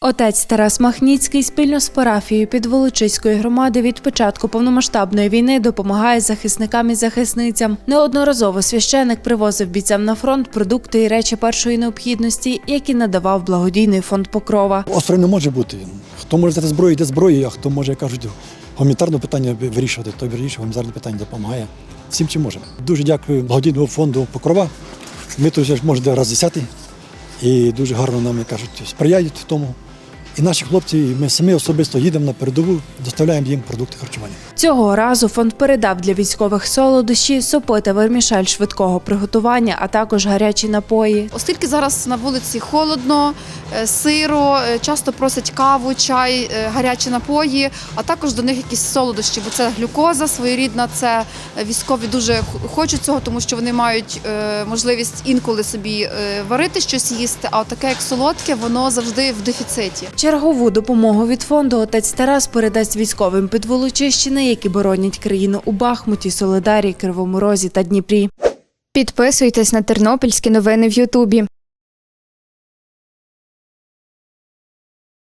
Отець Тарас Махніцький спільно з парафією Підволочиської громади від початку повномасштабної війни допомагає захисникам і захисницям. Неодноразово священик привозив бійцям на фронт продукти і речі першої необхідності, які надавав благодійний фонд Покрова. Остро не може бути. Хто може взяти зброю, йде зброю, а хто може, як кажуть, гуманітарне питання вирішувати, той вирішує гуманітарне питання допомагає. Всім чим може. Дуже дякую благодійному фонду Покрова. Ми тут вже може раз десятий. І дуже гарно нам, кажуть, сприяють тому. І наші хлопці, і ми самі особисто їдемо на передову, доставляємо їм продукти харчування. Цього разу фонд передав для військових солодощі, сопи та вермішель швидкого приготування, а також гарячі напої. Оскільки зараз на вулиці холодно, е, сиро, е, часто просять каву, чай, е, гарячі напої, а також до них якісь солодощі, бо це глюкоза своєрідна. Це військові дуже хочуть цього, тому що вони мають можливість інколи собі варити щось їсти. А таке як солодке, воно завжди в дефіциті. Чергову допомогу від фонду отець Тарас передасть військовим Які боронять країну у Бахмуті, Солидарі, Кривому Розі та Дніпрі. Підписуйтесь на тернопільські новини в Ютубі.